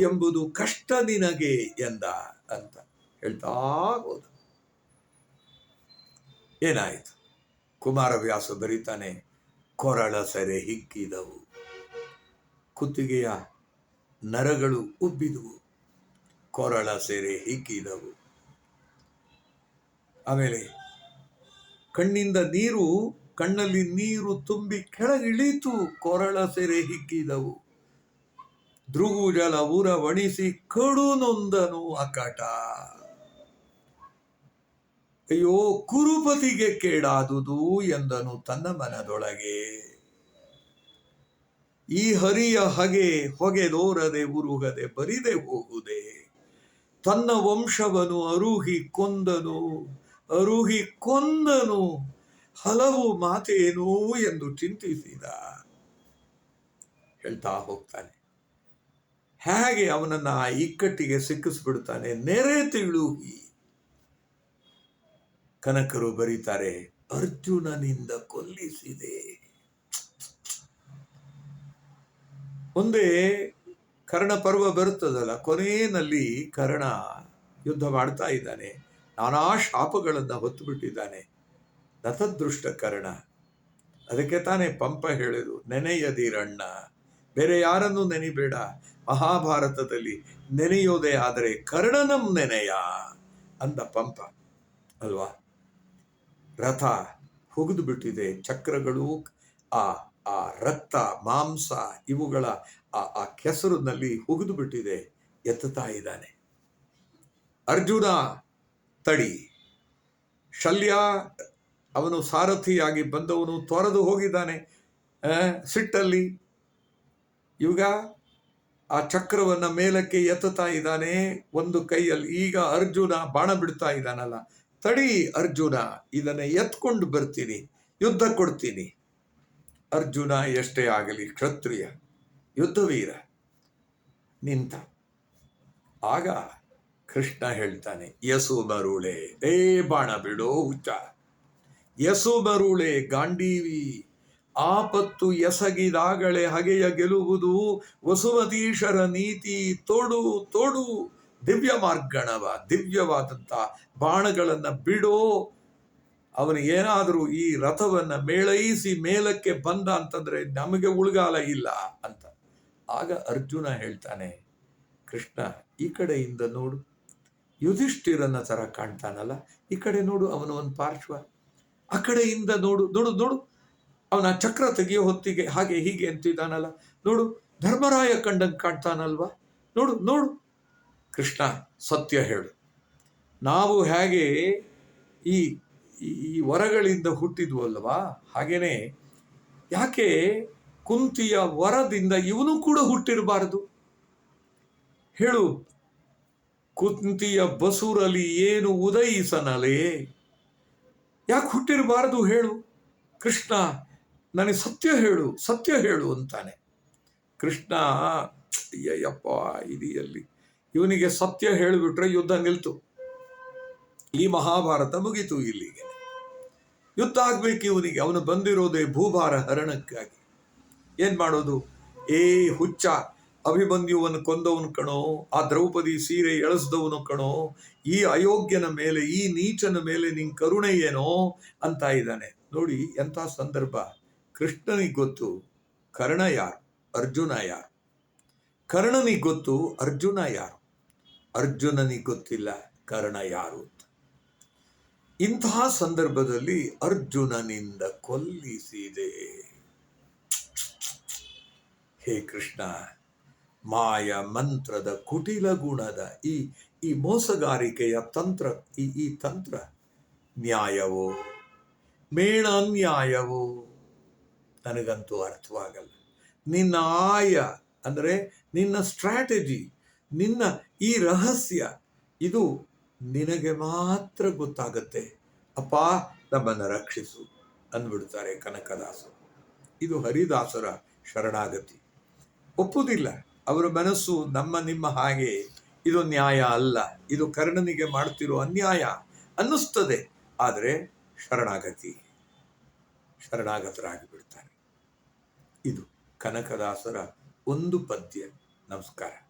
A: ಎಂಬುದು ಕಷ್ಟ ನಿನಗೆ ಎಂದ ಅಂತ ಹೇಳ್ತಾ ಹೋದ. ಏನಾಯಿತು? ಕುಮಾರವ್ಯಾಸ ಬರೀತಾನೆ, ಕೊರಳ ಸೆರೆ ಹಿಕ್ಕಿದವು ಕುತ್ತಿಗೆಯ ನರಗಳು ಉಬ್ಬಿದವು. ಕೊರಳ ಸೆರೆ ಹಿಕ್ಕಿದವು ಆಮೇಲೆ ಕಣ್ಣಿಂದ ನೀರು, ಕಣ್ಣಲ್ಲಿ ನೀರು ತುಂಬಿ ಕೆಳಗಿಳಿತು, ಕೊರಳ ಸೆರೆ ಹಿಕ್ಕಿದವು ಧ್ರುಗುಜಲ ಊರ ವಣಿಸಿ ಕಡು ನೊಂದನು ಅಕಟ. ಅಯ್ಯೋ, ಕುರುಪತಿಗೆ ಕೇಡಾದುದು ಎಂದನು ತನ್ನ ಮನದೊಳಗೆ. ಈ ಹರಿಯ ಹಗೆ ಹೊಗೆದೋರದೆ ಉರುಗದೆ ಬರಿದೆ ಹೋಗುದೆ. ತನ್ನ ವಂಶವನು ಅರುಹಿ ಕೊಂದನು ಅರುಹಿ ಕೊಂದನು, ಹಲವು ಮಾತೇನು ಎಂದು ಚಿಂತಿಸಿದ. ಹೇಳ್ತಾ ಹೋಗ್ತಾನೆ. ಹೇಗೆ ಅವನನ್ನ ಆ ಇಕ್ಕಟ್ಟಿಗೆ ಸಿಕ್ಕಿಸ್ಬಿಡ್ತಾನೆ, ನೆರೆ ತಿಳುಹಿ. ಕನಕರು ಬರೀತಾರೆ, ಅರ್ಜುನನಿಂದ ಕೊಲ್ಲಿಸಿದೆ. ಮುಂದೆ ಕರ್ಣ ಪರ್ವ ಬರುತ್ತದಲ್ಲ, ಕೊನೆಯಲ್ಲಿ ಕರ್ಣ ಯುದ್ಧ ಮಾಡ್ತಾ ಇದ್ದಾನೆ, ನಾನಾ ಶಾಪಗಳನ್ನು ಹೊತ್ತು ಬಿಟ್ಟಿದ್ದಾನೆ ನತದೃಷ್ಟ ಕರ್ಣ. ಅದಕ್ಕೆ ತಾನೇ ಪಂಪ ಹೇಳಿದು ನೆನೆಯದಿರಣ್ಣ ಬೇರೆ ಯಾರನ್ನು ನೆನಿಬೇಡ. ಮಹಾಭಾರತದಲ್ಲಿ ನೆನೆಯೋದೇ ಆದರೆ ಕರ್ಣನಂ ನೆನೆಯ ಅಂದ ಪಂಪ. ಅಲ್ವಾ? ರಥ ಹುಗಿದು ಬಿಟ್ಟಿದೆ, ಚಕ್ರಗಳು, ಆ ಆ ರಕ್ತ, ಮಾಂಸ ಇವುಗಳ, ಆ ಆ ಕೆಸರಿನಲ್ಲಿ ಹುಗಿದು ಬಿಟ್ಟಿದೆ, ಎತ್ತುತ್ತಾ ಇದ್ದಾನೆ. ಅರ್ಜುನ ತಡಿ. ಶಲ್ಯ, ಅವನು ಸಾರಥಿಯಾಗಿ ಬಂದವನು, ತೊರೆದು ಹೋಗಿದ್ದಾನೆ ಸಿಟ್ಟಲ್ಲಿ. ಇವಾಗ ಆ ಚಕ್ರವನ್ನ ಮೇಲಕ್ಕೆ ಎತ್ತುತ್ತಾ ಇದ್ದಾನೆ, ಒಂದು ಕೈಯಲ್ಲಿ ಈಗ ಅರ್ಜುನ ಬಾಣ ಬಿಡ್ತಾ ಇದ್ದಾನಲ್ಲ ತಡಿ ಅರ್ಜುನ, ಇದನ್ನ ಎತ್ಕೊಂಡು ಬರ್ತೀನಿ, ಯುದ್ಧ ಕೊಡ್ತೀನಿ. ಅರ್ಜುನ, ಎಷ್ಟೇ ಆಗಲಿ ಕ್ಷತ್ರಿಯ, ಯುದ್ಧವೀರ, ನಿಂತ. ಆಗ ಕೃಷ್ಣ ಹೇಳ್ತಾನೆ ಯಸು ಮರುಳೆ ಏ ಬಾಣ ಬಿಡೋ ಹುಚ್ಚ. ಯಸು ಮರುಳೆ ಗಾಂಡೀವಿ, ಆಪತ್ತು ಎಸಗಿದಾಗಳೆ ಹಗೆಯ ಗೆಲುವುದು ವಸುಮತೀಶರ ನೀತಿ, ತೋಡು ತೋಡು. ದಿವ್ಯ ಮಾರ್ಗಣವ ದಿವ್ಯವಾದಂಥ ಬಾಣಗಳನ್ನ ಬಿಡೋ ಅವನು ಏನಾದರೂ ಈ ರಥವನ್ನ ಮೇಳೈಸಿ ಮೇಲಕ್ಕೆ ಬಂದ ಅಂತಂದ್ರೆ ನಮಗೆ ಉಳ್ಗಾಲ ಇಲ್ಲ ಅಂತ. ಆಗ ಅರ್ಜುನ ಹೇಳ್ತಾನೆ, ಕೃಷ್ಣ, ಈ ಕಡೆಯಿಂದ ನೋಡು. ಯುಧಿಷ್ಠಿರನ ತರ ಕಾಣ್ತಾನಲ್ಲ, ಈ ಕಡೆ ನೋಡು ಅವನ ಒಂದು ಪಾರ್ಶ್ವ. ಆ ಕಡೆಯಿಂದ ನೋಡು ನೋಡು ನೋಡು. ಅವನ ಚಕ್ರ ತೆಗೆಯೋ ಹೊತ್ತಿಗೆ, ಹಾಗೆ ಹೀಗೆ ಅಂತಿದ್ದಾನಲ್ಲ. ನೋಡು, ಧರ್ಮರಾಯ ಕಂಡಂಗೆ ಕಾಣ್ತಾನಲ್ವಾ? ನೋಡು ನೋಡು. ಕೃಷ್ಣ ಸತ್ಯ ಹೇಳು. ನಾವು ಹೇಗೆ ಈ, ಈ- ವರಗಳಿಂದ ಹುಟ್ಟಿದ್ವಲ್ವಾ? ಹಾಗೇನೆ ಯಾಕೆ ಕುಂತಿಯ ವರದಿಂದ ಇವನು ಕೂಡ ಹುಟ್ಟಿರಬಾರದು? ಹೇಳು, ಕುಂತಿಯ ಬಸುರಲಿ ಏನು ಉದಯಿಸನಲೇ? ಯಾಕೆ ಹುಟ್ಟಿರಬಾರದು ಹೇಳು. ಕೃಷ್ಣ, ನನಗೆ ಸತ್ಯ ಹೇಳು ಸತ್ಯ ಹೇಳು ಅಂತಾನೆ. ಕೃಷ್ಣ ಅಯ್ಯಪ್ಪ ಇದೆಯಲ್ಲಿ ಇವನಿಗೆ ಸತ್ಯ ಹೇಳಿಬಿಟ್ರೆ ಯುದ್ಧ ನಿಲ್ತು. ಈ ಮಹಾಭಾರತ ಮುಗೀತು ಇಲ್ಲಿಗೆ. ಯುದ್ಧ ಆಗ್ಬೇಕು ಇವನಿಗೆ. ಅವನು ಬಂದಿರೋದೇ ಭೂಭಾರ ಹರಣಕ್ಕಾಗಿ. ಏನ್ ಮಾಡೋದು? ಏ ಹುಚ್ಚ, ಅಭಿಮನ್ಯುವನ್ನು ಕೊಂದವನು ಕಣೋ, ಆ ದ್ರೌಪದಿ ಸೀರೆ ಎಳಸ್ದವನು ಕಣೋ, ಈ ಅಯೋಗ್ಯನ ಮೇಲೆ, ಈ ನೀಚನ ಮೇಲೆ ನಿನ್ ಕರುಣೆ ಏನೋ ಅಂತ ಇದ್ದಾನೆ. ನೋಡಿ, ಎಂಥ ಸಂದರ್ಭ. ಕೃಷ್ಣನಿಗೆ ಗೊತ್ತು, ಕರ್ಣ ಯಾರು? ಅರ್ಜುನ ಯಾರು? ಕರ್ಣನಿಗೆ ಗೊತ್ತು, ಅರ್ಜುನ ಯಾರು? ಅರ್ಜುನನಿಗೆ ಗೊತ್ತಿಲ್ಲ ಕರ್ಣ ಯಾರು ಅಂತ. ಇಂತಹ ಸಂದರ್ಭದಲ್ಲಿ ಅರ್ಜುನನಿಂದ ಕೊಲ್ಲಿಸಿದೆ. ಹೇ ಕೃಷ್ಣ, ಮಾಯ ಮಂತ್ರದ ಕುಟಿಲ ಗುಣದ ಈ ಈ ಮೋಸಗಾರಿಕೆಯ ತಂತ್ರ, ಈ ಈ ತಂತ್ರ ನ್ಯಾಯವೋ? ಮೇಣ ಅನ್ಯಾಯವೋ ನನಗಂತೂ ಅರ್ಥವಾಗಲ್ಲ. ನಿನ್ನ ಆಯ ಅಂದರೆ ನಿನ್ನ ಸ್ಟ್ರಾಟಜಿ ನಿನ್ನ ಈ ರಹಸ್ಯ, ಇದು ನಿನಗೆ ಮಾತ್ರ ಗೊತ್ತಾಗತ್ತೆ. ಅಪ್ಪ, ನಮ್ಮನ್ನು ರಕ್ಷಿಸು ಅಂದ್ಬಿಡ್ತಾರೆ ಕನಕದಾಸರು. ಇದು ಹರಿದಾಸರ ಶರಣಾಗತಿ. ಒಪ್ಪುವುದಿಲ್ಲ ಅವರ ಮನಸ್ಸು ನಮ್ಮ ನಿಮ್ಮ ಹಾಗೆ, ಇದು ನ್ಯಾಯ ಅಲ್ಲ, ಇದು ಕರ್ಣನಿಗೆ ಮಾಡ್ತಿರೋ ಅನ್ಯಾಯ ಅನ್ನಿಸ್ತದೆ. ಆದರೆ ಶರಣಾಗತಿ ಶರಣಾಗತರಾಗಿ ಬಿಡ್ತಾರೆ ಇದು ಕನಕದಾಸರ ಒಂದು ಪದ್ಯ. ನಮಸ್ಕಾರ.